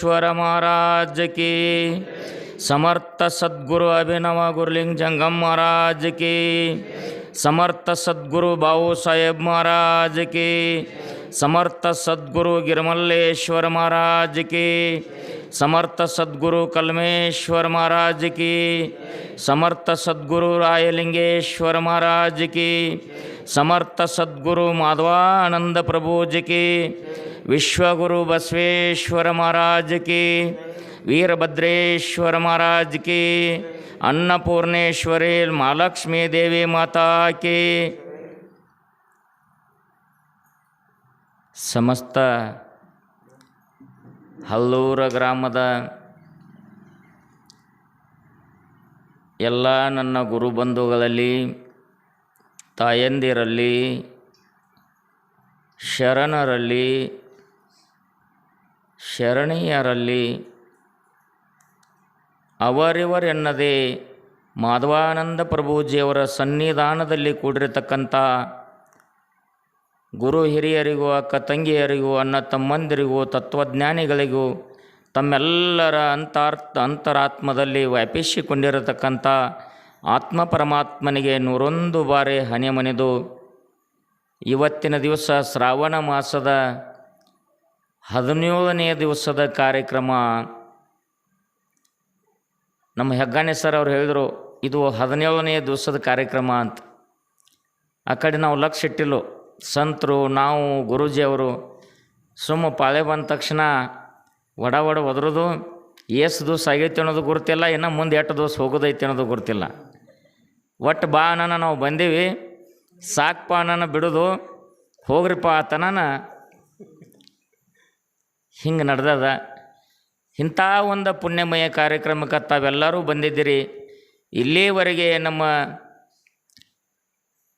ಸಿದ್ಧೇಶ್ವರ ಮಹಾರಾಜ ಕೀ. ಸಮರ್ಥ ಸದ್ಗುರು ಅಭಿನವ ಗುರುಲಿಂಗ್ ಜಂಗಮ್ ಮಹಾರಾಜ ಕೀ. ಸಮರ್ಥ ಸದ್ಗುರು ಬಾವು ಸಾಹೇಬ್ ಮಹಾರಾಜ ಕೀ. ಸಮರ್ಥ ಸದ್ಗುರು ಗಿರಮಲ್ಲೇಶ್ವರ ಮಹಾರಾಜ ಕೀ. ಸಮರ್ಥ ಸದ್ಗುರು ಕಲ್ಮೇಶ್ವರ ಮಹಾರಾಜ ಕೀ. ಸಮರ್ಥ ಸದ್ಗುರು ರಾಯಲಿಂಗೇಶ್ವರ ಮಹಾರಾಜ ಕೀ. ಸಮರ್ಥ ಸದ್ಗುರು ಮಾಧವಾನಂದ ಪ್ರಭು ಕೀ. ವಿಶ್ವಗುರು ಬಸವೇಶ್ವರ ಮಹಾರಾಜ ಕೀ. ವೀರಭದ್ರೇಶ್ವರ ಮಹಾರಾಜ ಕೀ. ಅನ್ನಪೂರ್ಣೇಶ್ವರಿ ಮಹಾಲಕ್ಷ್ಮೀ ದೇವಿ ಮಾತಾ ಕೀ. ಸಮಸ್ತ ಹಲ್ಲೂರ ಗ್ರಾಮದ ಎಲ್ಲ ನನ್ನ ಗುರುಬಂಧುಗಳಲ್ಲಿ, ತಾಯಂದಿರಲ್ಲಿ, ಶರಣರಲ್ಲಿ ಶರಣೀಯರಲ್ಲಿ ಅವರಿವರೆನ್ನದೇ ಮಾಧವಾನಂದ ಪ್ರಭುಜಿಯವರ ಸನ್ನಿಧಾನದಲ್ಲಿ ಕೂಡಿರತಕ್ಕಂಥ ಗುರು ಹಿರಿಯರಿಗೂ, ಅಕ್ಕ ತಂಗಿಯರಿಗೂ ಅನ್ನ ತಮ್ಮಂದಿರಿಗೂ, ತತ್ವಜ್ಞಾನಿಗಳಿಗೂ, ತಮ್ಮೆಲ್ಲರ ಅಂತಾರ್ಥ ಅಂತರಾತ್ಮದಲ್ಲಿ ವ್ಯಾಪಿಸಿಕೊಂಡಿರತಕ್ಕಂಥ ಆತ್ಮ ಪರಮಾತ್ಮನಿಗೆ ನೂರೊಂದು ಬಾರಿ ಹನೆಮನೆದು ಇವತ್ತಿನ ದಿವಸ ಶ್ರಾವಣ ಮಾಸದ ಹದಿನೇಳನೆಯ ದಿವಸದ ಕಾರ್ಯಕ್ರಮ. ನಮ್ಮ ಹೆಗ್ಗಾನೆ ಸರ್ ಅವ್ರು ಹೇಳಿದರು, ಇದು ಹದಿನೇಳನೆಯ ದಿವಸದ ಕಾರ್ಯಕ್ರಮ ಅಂತ. ಆ ಕಡೆ ನಾವು ಲಕ್ಷ ಇಟ್ಟಿಲ್ಲ. ಸಂತರು, ನಾವು, ಗುರೂಜಿ ಅವರು, ಸುಮ್ಮ ಪಾಳೆ ಬಂದ ತಕ್ಷಣ ಒಡ ಒಡ ಒದರೋದು ಎಷ್ಟು ದಿವಸ ಆಗೈತೆ ಅನ್ನೋದು ಗುರುತಿಲ್ಲ, ಇನ್ನು ಮುಂದೆ ಎಷ್ಟು ದಿವಸ ಹೋಗೋದೈತೆ ಅನ್ನೋದು ಗುರುತಿಲ್ಲ. ಒಟ್ಟು ಬಾ ಅನ್ನ ನಾವು ಬಂದೀವಿ ಸಾಕಪ್ಪ ಅನ್ನ ಬಿಡೋದು, ಹೋಗ್ರಿಪ್ಪ ಆತನ ಹಿಂಗೆ ನಡೆದದ. ಇಂಥ ಒಂದು ಪುಣ್ಯಮಯ ಕಾರ್ಯಕ್ರಮಕ್ಕೆ ತಾವೆಲ್ಲರೂ ಬಂದಿದ್ದೀರಿ. ಇಲ್ಲಿವರೆಗೆ ನಮ್ಮ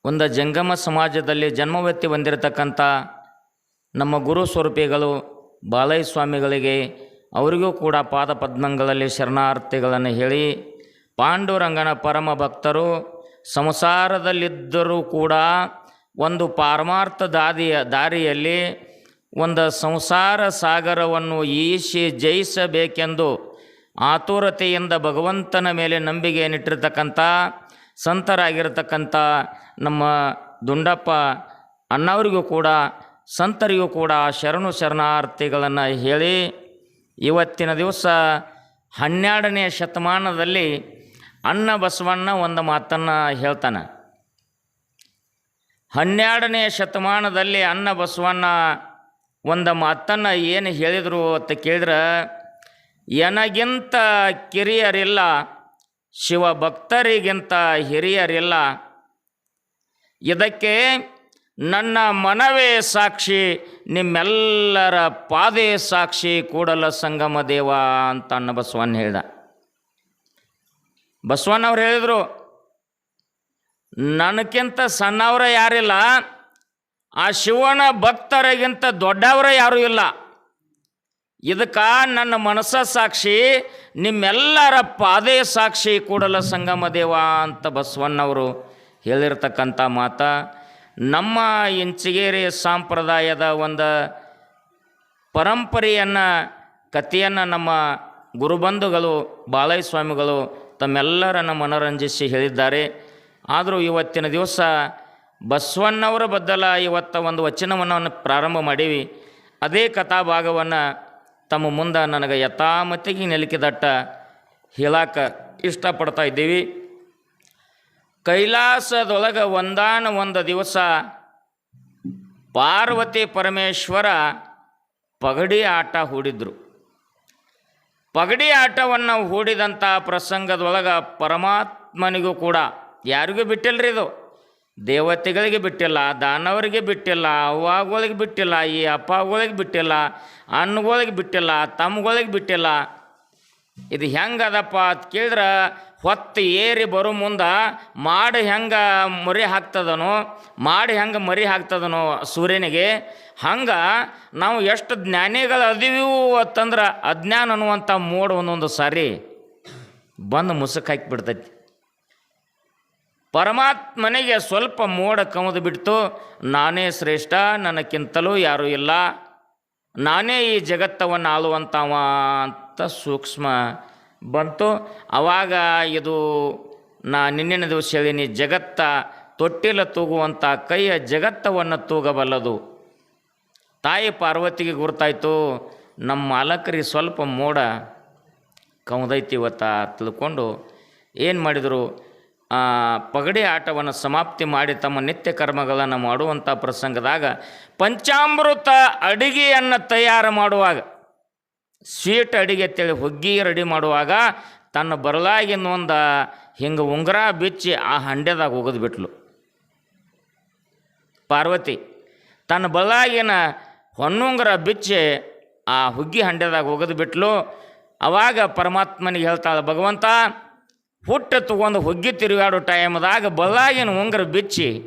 ಒಂದು ಜಂಗಮ ಸಮಾಜದಲ್ಲಿ ಜನ್ಮವೆತ್ತಿ ಹೊಂದಿರತಕ್ಕಂಥ ನಮ್ಮ ಗುರು ಸ್ವರೂಪಿಗಳು ಬಾಲಯ್ಯ ಸ್ವಾಮಿಗಳಿಗೆ, ಅವರಿಗೂ ಕೂಡ ಪಾದ ಪದ್ಮಗಳಲ್ಲಿ ಶರಣಾರ್ಥಿಗಳನ್ನು ಹೇಳಿ, ಪಾಂಡುರಂಗನ ಪರಮ ಭಕ್ತರು ಸಂಸಾರದಲ್ಲಿದ್ದರೂ ಕೂಡ ಒಂದು ಪಾರಮಾರ್ಥ ದಾದಿಯ ದಾರಿಯಲ್ಲಿ ಒಂದು ಸಂಸಾರ ಸಾಗರವನ್ನು ಈಶಿ ಜಯಿಸಬೇಕೆಂದು ಆತುರತೆಯಿಂದ ಭಗವಂತನ ಮೇಲೆ ನಂಬಿಕೆಯನ್ನಿಟ್ಟಿರ್ತಕ್ಕಂಥ ಸಂತರಾಗಿರ್ತಕ್ಕಂಥ ನಮ್ಮ ದುಂಡಪ್ಪ ಅಣ್ಣವರಿಗೂ ಕೂಡ, ಸಂತರಿಗೂ ಕೂಡ ಶರಣು ಶರಣಾರ್ಥಿಗಳನ್ನು ಹೇಳಿ ಇವತ್ತಿನ ದಿವಸ ಹನ್ನೆರಡನೇ ಶತಮಾನದಲ್ಲಿ ಅಣ್ಣ ಬಸವಣ್ಣ ಒಂದು ಮಾತನ್ನು ಹೇಳ್ತಾನೆ. ಹನ್ನೆರಡನೇ ಶತಮಾನದಲ್ಲಿ ಅನ್ನ ಬಸವಣ್ಣ ಒಂದು ಮಾತನ್ನು ಏನು ಹೇಳಿದರು ಅಂತ ಕೇಳಿದ್ರೆ, ಎನಗಿಂತ ಕಿರಿಯರಿಲ್ಲ ಶಿವ ಭಕ್ತರಿಗಿಂತ ಹಿರಿಯರಿಲ್ಲ. ಇದಕ್ಕೆ ನನ್ನ ಮನವೇ ಸಾಕ್ಷಿ, ನಿಮ್ಮೆಲ್ಲರ ಪಾದೇ ಸಾಕ್ಷಿ ಕೂಡಲ ಸಂಗಮ ದೇವ ಅಂತ ಅನ್ನ ಬಸವಣ್ಣ ಹೇಳ್ದ. ಬಸವಣ್ಣವ್ರು ಹೇಳಿದರು ನನಗಿಂತ ಸಣ್ಣವರ ಯಾರಿಲ್ಲ ಆ ಶಿವನ ಭಕ್ತರಿಗಿಂತ ದೊಡ್ಡವರ ಯಾರೂ ಇಲ್ಲ. ಇದಕ್ಕೆ ನನ್ನ ಮನಸ್ಸ ಸಾಕ್ಷಿ, ನಿಮ್ಮೆಲ್ಲರ ಪಾದೇ ಸಾಕ್ಷಿ ಕೂಡಲ ಸಂಗಮ ದೇವ ಅಂತ ಬಸವಣ್ಣವರು ಹೇಳಿರ್ತಕ್ಕಂಥ ಮಾತ. ನಮ್ಮ ಇಂಚಿಗೇರಿ ಸಂಪ್ರದಾಯದ ಒಂದು ಪರಂಪರೆಯನ್ನು, ಕಥೆಯನ್ನು ನಮ್ಮ ಗುರುಬಂಧುಗಳು ಬಾಲಯ್ಯ ಸ್ವಾಮಿಗಳು ತಮ್ಮೆಲ್ಲರನ್ನು ಮನರಂಜಿಸಿ ಹೇಳಿದ್ದಾರೆ. ಆದರೂ ಇವತ್ತಿನ ದಿವಸ ಬಸವಣ್ಣವರ ಬದ್ದಲ ಇವತ್ತ ಒಂದು ವಚನವನ್ನು ಪ್ರಾರಂಭ ಮಾಡೀವಿ. ಅದೇ ಕಥಾಭಾಗವನ್ನು ತಮ್ಮ ಮುಂದೆ ನನಗೆ ಯಥಾಮತಿಗೆ ನೆಲಕಿದಟ್ಟ ಹೇಳಕ್ಕೆ ಇಷ್ಟಪಡ್ತಾ ಇದ್ದೀವಿ. ಕೈಲಾಸದೊಳಗೆ ಒಂದಾನ ಒಂದು ದಿವಸ ಪಾರ್ವತಿ ಪರಮೇಶ್ವರ ಪಗಡಿ ಆಟ ಹೂಡಿದ್ರು. ಪಗಡಿ ಆಟವನ್ನು ಹೂಡಿದಂಥ ಪ್ರಸಂಗದೊಳಗೆ ಪರಮಾತ್ಮನಿಗೂ ಕೂಡ ಯಾರಿಗೂ ಬಿಟ್ಟಿಲ್ಲರಿ ಇದು? ದೇವತೆಗಳಿಗೆ ಬಿಟ್ಟಿಲ್ಲ, ದಾನವರಿಗೆ ಬಿಟ್ಟಿಲ್ಲ ಅವ್ವಗಳಿಗೆ ಬಿಟ್ಟಿಲ್ಲ, ಈ ಅಪ್ಪಗಳಿಗೆ ಬಿಟ್ಟಿಲ್ಲ, ಅಣ್ಣಗಳಿಗೆ ಬಿಟ್ಟಿಲ್ಲ, ತಮ್ಮಗಳಿಗೆ ಬಿಟ್ಟಿಲ್ಲ. ಇದು ಹೆಂಗದಪ್ಪ ಅಂತ ಕೇಳಿದ್ರೆ ಹೊತ್ತು ಏರಿ ಬರೋ ಮುಂದೆ ಮಾಡಿ ಹೆಂಗೆ ಮರಿ ಹಾಕ್ತದನೋ, ಮಾಡಿ ಹೆಂಗೆ ಮರಿ ಹಾಕ್ತದನೋ ಸೂರ್ಯನಿಗೆ, ಹಂಗೆ ನಾವು ಎಷ್ಟು ಜ್ಞಾನಿಗಳು ಅದೀವು ಅಂತಂದ್ರೆ ಅಜ್ಞಾನ ಅನ್ನುವಂಥ ಮೋಡ ಒಂದೊಂದು ಸಾರಿ ಬಂದು ಮುಸುಕ್ ಹಾಕಿಬಿಡ್ತೈತಿ ಪರಮಾತ್ಮನಿಗೆ ಸ್ವಲ್ಪ ಮೋಡ ಕಮದು ಬಿಡ್ತು. ನಾನೇ ಶ್ರೇಷ್ಠ ನನಗಿಂತಲೂ ಯಾರೂ ಇಲ್ಲ. ನಾನೇ ಈ ಜಗತ್ತವನ್ನು ಆಳುವಂಥವ ಅಂತ ಸೂಕ್ಷ್ಮ ಬಂತು. ಆವಾಗ ಇದು ನಾ ನಿನ್ನಿನ ದಿವಸ ಹೇಳಿನಿ, ಜಗತ್ತ ತೊಟ್ಟಿಲ ತೂಗುವಂಥ ಕೈಯ ಜಗತ್ತವನ್ನು ತೂಗಬಲ್ಲದು. ತಾಯಿ ಪಾರ್ವತಿಗೆ ಗುರ್ತಾಯಿತು, ನಮ್ಮ ಮಾಲಕರಿಗೆ ಸ್ವಲ್ಪ ಮೋಡ ಕೌದೈತಿ ಇವತ್ತ ತಿಳ್ಕೊಂಡು ಏನು ಮಾಡಿದರು? ಆ, ಪಗಡೆ ಆಟವನ್ನು ಸಮಾಪ್ತಿ ಮಾಡಿ ತಮ್ಮ ನಿತ್ಯ ಕರ್ಮಗಳನ್ನು ಮಾಡುವಂಥ ಪ್ರಸಂಗದಾಗ ಪಂಚಾಮೃತ ಅಡಿಗೆಯನ್ನು ತಯಾರು ಮಾಡುವಾಗ ಸ್ವೀಟ್ ಅಡಿಗೆ ಅಂತೇಳಿ ಹುಗ್ಗಿ ರೆಡಿ ಮಾಡುವಾಗ ತನ್ನ ಬರಲಾಗಿನ ಒಂದು ಹಿಂಗೆ ಉಂಗುರ ಬಿಚ್ಚಿ ಆ ಹಂಡೆದಾಗ ಒಗೆದು ಬಿಟ್ಲು. ಪಾರ್ವತಿ ತನ್ನ ಬರಲಾಗಿನ ಹೊನ್ನುಂಗರ ಬಿಚ್ಚಿ ಆ ಹುಗ್ಗಿ ಹಂಡೆದಾಗ ಒಗೆದು ಬಿಟ್ಲು. ಅವಾಗ ಪರಮಾತ್ಮನಿಗೆ ಹೇಳ್ತಾಳೆ ಭಗವಂತ ಹುಟ್ಟು ತಗೊಂಡು ಹುಗ್ಗಿ ತಿರುಗಾಡೋ ಟೈಮ್ದಾಗ ಬಲಾಗಿನ ಉಂಗ್ರ ಬಿಚ್ಚಿ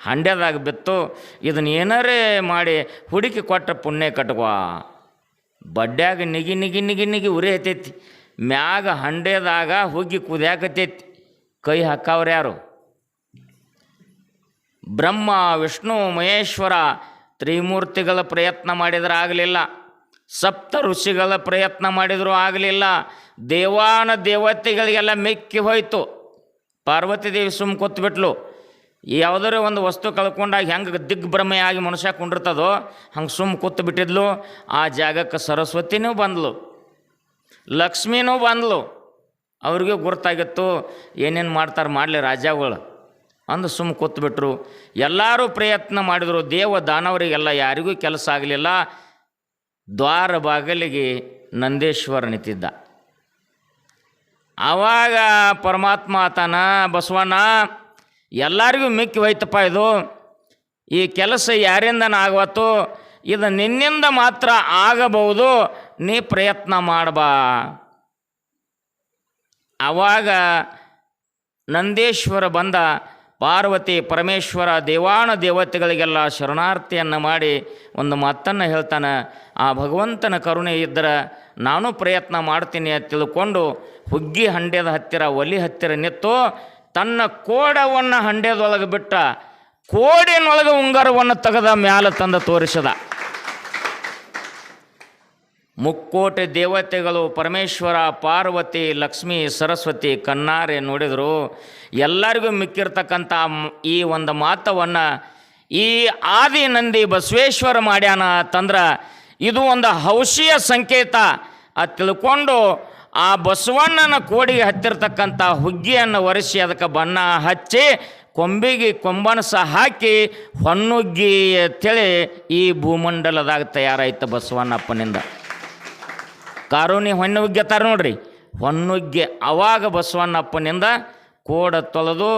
ಹಂಡೆದಾಗ ಬಿತ್ತು ಇದನ್ನ ಏನಾರೇ ಮಾಡಿ ಹುಡುಕಿ ಕೊಟ್ಟ ಪುಣ್ಯ ಕಟ್ಕೋ. ಬಡ್ಡ್ಯಾಗ ನಿಗಿ ನಿಗಿ ನಿಗಿ ನಿಗಿ ಉರಿ ಹತ್ತೈತಿ. ಮ್ಯಾಗ ಹಂಡೆದಾಗ ಹುಗ್ಗಿ ಕುದ್ಯಾಕತ್ತೈತಿ. ಕೈ ಹಾಕವ್ರು ಯಾರು? ಬ್ರಹ್ಮ, ವಿಷ್ಣು, ಮಹೇಶ್ವರ ತ್ರಿಮೂರ್ತಿಗಳ ಪ್ರಯತ್ನ ಮಾಡಿದ್ರೆ ಆಗಲಿಲ್ಲ ಸಪ್ತ ಋಷಿಗಳ ಪ್ರಯತ್ನ ಮಾಡಿದರೂ ಆಗಲಿಲ್ಲ. ದೇವಾನ ದೇವತೆಗಳಿಗೆಲ್ಲ ಮೆಕ್ಕಿ ಹೋಯಿತು. ಪಾರ್ವತಿ ದೇವಿ ಸುಮ್ಮ ಕೂತ್ಬಿಟ್ಲು. ಯಾವುದಾರ ಒಂದು ವಸ್ತು ಕಳ್ಕೊಂಡಾಗ ಹೆಂಗೆ ದಿಗ್ಭ್ರಮೆಯಾಗಿ ಮನುಷ್ಯ ಕುಂಡಿರ್ತದೋ, ಹಂಗೆ ಸುಮ್ಮ ಕೂತು ಬಿಟ್ಟಿದ್ಲು ಆ ಜಾಗಕ್ಕೆ ಸರಸ್ವತಿನೂ ಬಂದ್ಲು. ಲಕ್ಷ್ಮೀನೂ ಬಂದ್ಲು. ಅವ್ರಿಗೆ ಗುರ್ತಾಗಿತ್ತು. ಏನೇನು ಮಾಡ್ತಾರೆ ಮಾಡಲಿ ರಾಜಾಗಳು ಅಂದು ಸುಮ್ಮ ಕೂತ್ಬಿಟ್ರು. ಎಲ್ಲರೂ ಪ್ರಯತ್ನ ಮಾಡಿದರು. ದೇವ ದಾನವರಿಗೆಲ್ಲ ಯಾರಿಗೂ ಕೆಲಸ ಆಗಲಿಲ್ಲ. ದ್ವಾರ ಬಾಗಿಲಿಗೆ ನಂದೇಶ್ವರ ನಿಂತಿದ್ದ. ಆವಾಗ ಪರಮಾತ್ಮ ಆತನ, ಬಸವಣ್ಣ, ಎಲ್ಲರಿಗೂ ಮಿಕ್ಕಿ ಹೋಯ್ತಪ್ಪ ಇದು. ಈ ಕೆಲಸ ಯಾರಿಂದನ ಆಗವತ್ತು? ಇದು ನಿನ್ನಿಂದ ಮಾತ್ರ ಆಗಬಹುದು, ನೀ ಪ್ರಯತ್ನ ಮಾಡಬಾ. ಆವಾಗ ನಂದೇಶ್ವರ ಬಂದ ಪಾರ್ವತಿ ಪರಮೇಶ್ವರ ದೇವಾಣ ದೇವತೆಗಳಿಗೆಲ್ಲ ಶರಣಾರ್ಥಿಯನ್ನು ಮಾಡಿ ಒಂದು ಮಾತನ್ನು ಹೇಳ್ತಾನೆ, ಆ ಭಗವಂತನ ಕರುಣೆ ಇದ್ದರೆ ನಾನು ಪ್ರಯತ್ನ ಮಾಡ್ತೀನಿ ಅಂತ ತಿಳ್ಕೊಂಡು ಹುಗ್ಗಿ ಹಂಡ್ಯದ ಹತ್ತಿರ, ಒಲಿ ಹತ್ತಿರ ನಿಂತು ತನ್ನ ಕೋಡವನ್ನು ಹಂಡ್ಯದೊಳಗೆ ಬಿಟ್ಟ, ಕೋಡಿನೊಳಗೆ ಉಂಗರವನ್ನು ತೆಗೆದ ಮ್ಯಾಲ ತಂದು ತೋರಿಸದ. ಮುಕ್ಕೋಟಿ ದೇವತೆಗಳು ಪರಮೇಶ್ವರ, ಪಾರ್ವತಿ, ಲಕ್ಷ್ಮಿ, ಸರಸ್ವತಿ ಕನ್ನಾರೆ ನೋಡಿದರು. ಎಲ್ಲರಿಗೂ ಮಿಕ್ಕಿರ್ತಕ್ಕಂಥ ಈ ಒಂದು ಮಾತವನ್ನು ಈ ಆದಿ ನಂದಿ ಬಸವೇಶ್ವರ ಮಾಡ್ಯಾನ ಅಂತಂದ್ರೆ ಇದು ಒಂದು ಹೌಷಿಯ ಸಂಕೇತ ಅದು ತಿಳ್ಕೊಂಡು ಆ ಬಸವಣ್ಣನ ಕೋಡಿಗೆ ಹತ್ತಿರ್ತಕ್ಕಂಥ ಹುಗ್ಗಿಯನ್ನು ಒರೆಸಿ ಅದಕ್ಕೆ ಬಣ್ಣ ಹಚ್ಚಿ ಕೊಂಬಿಗೆ ಕೊಂಬನಸ ಹಾಕಿ ಹೊನ್ನುಗ್ಗಿ ಅಂತೇಳಿ ಈ ಭೂಮಂಡಲದಾಗ ತಯಾರಾಯ್ತು ಬಸವಣ್ಣಪ್ಪನಿಂದ. ಕಾರುಣಿ ಹೊನ್ನುಗ್ಗೆ ತಾರ ನೋಡ್ರಿ. ಹೊನ್ನುಗ್ಗೆ ಅವಾಗ ಬಸವಣ್ಣಪ್ಪನಿಂದ ಕೋಡ ತೊಳೆದು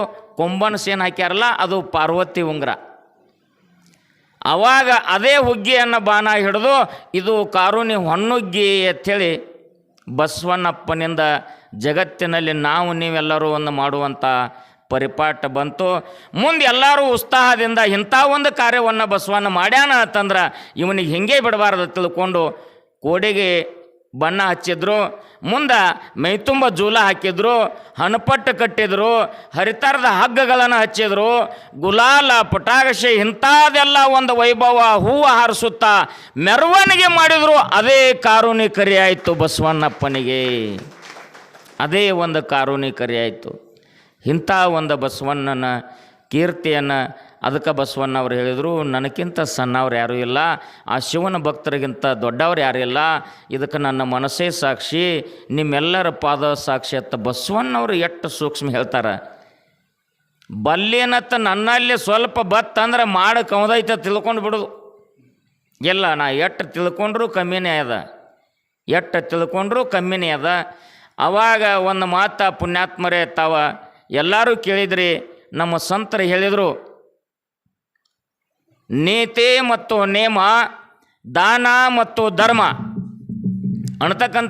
ಸೇನ್ ಹಾಕ್ಯಾರಲ್ಲ, ಅದು ಪಾರ್ವತಿ ಉಂಗ್ರ. ಅವಾಗ ಅದೇ ಹುಗ್ಗಿಯನ್ನು ಬಾಣ ಹಿಡಿದು ಇದು ಕಾರುಣಿ ಹೊನ್ನುಗ್ಗಿ ಅಂಥೇಳಿ ಬಸವಣ್ಣಪ್ಪನಿಂದ ಜಗತ್ತಿನಲ್ಲಿ ನಾವು ನೀವೆಲ್ಲರೂ ಒಂದು ಮಾಡುವಂಥ ಪರಿಪಾಠ ಬಂತು. ಮುಂದೆ ಎಲ್ಲರೂ ಉತ್ಸಾಹದಿಂದ ಇಂಥ ಒಂದು ಕಾರ್ಯವನ್ನು ಬಸವಣ್ಣ ಮಾಡ್ಯಾನ ಅಂತಂದ್ರೆ ಇವನಿಗೆ ಹಿಂಗೆ ಬಿಡಬಾರ್ದು ತಿಳ್ಕೊಂಡು ಕೋಡಿಗೆ ಬಣ್ಣ ಹಚ್ಚಿದ್ರು, ಮುಂದೆ ಮೈತುಂಬ ಜೂಲ ಹಾಕಿದ್ರು, ಹಣಪಟ್ಟು ಕಟ್ಟಿದ್ರು, ಹರಿತರದ ಹಗ್ಗಗಳನ್ನು ಹಚ್ಚಿದ್ರು, ಗುಲಾಲ ಪಟಾಕಶಿ ಇಂಥದ್ದೆಲ್ಲ ಒಂದು ವೈಭವ, ಹೂವು ಹಾರಿಸುತ್ತಾ ಮೆರವಣಿಗೆ ಮಾಡಿದ್ರು, ಅದೇ ಕಾರುಣಿ ಕರಿ ಆಯಿತು ಬಸವಣ್ಣಪ್ಪನಿಗೆ. ಅದೇ ಒಂದು ಕಾರುಣಿ ಕರಿ ಆಯಿತು. ಇಂಥ ಒಂದು ಬಸವಣ್ಣನ ಕೀರ್ತಿಯನ್ನು ಅದಕ್ಕೆ ಬಸವಣ್ಣ ಅವರು ಹೇಳಿದರು, ನನಗಿಂತ ಸಣ್ಣವ್ರು ಯಾರೂ ಇಲ್ಲ. ಆ ಶಿವನ ಭಕ್ತರಿಗಿಂತ ದೊಡ್ಡವ್ರು ಯಾರೂ ಇಲ್ಲ. ಇದಕ್ಕೆ ನನ್ನ ಮನಸ್ಸೇ ಸಾಕ್ಷಿ. ನಿಮ್ಮೆಲ್ಲರ ಪಾದ ಸಾಕ್ಷಿ ಅಂತ ಬಸವಣ್ಣವ್ರು ಎಷ್ಟು ಸೂಕ್ಷ್ಮ ಹೇಳ್ತಾರೆ. ಬಲ್ಲೇನತ್ತ ನನ್ನಲ್ಲಿ ಸ್ವಲ್ಪ ಬತ್ತಂದ್ರೆ ಮಾಡ ಕೌದೈತ ತಿಳ್ಕೊಂಡು ಬಿಡೋದು. ಇಲ್ಲ, ನಾ ಎಷ್ಟು ತಿಳ್ಕೊಂಡ್ರೂ ಕಮ್ಮಿನೇ ಅದ. ಎಷ್ಟು ತಿಳ್ಕೊಂಡ್ರೂ ಕಮ್ಮಿನೇ ಅದ. ಅವಾಗ ಒಂದು ಮಾತಾ ಪುಣ್ಯಾತ್ಮರೇ ತಾವ, ಎಲ್ಲರೂ ಕೇಳಿದ್ರಿ, ನಮ್ಮ ಸಂತರು ಹೇಳಿದರು ನೀತಿ ಮತ್ತು ನೇಮ ದಾನ ಮತ್ತು ಧರ್ಮ. ಅನ್ನತಕ್ಕಂಥ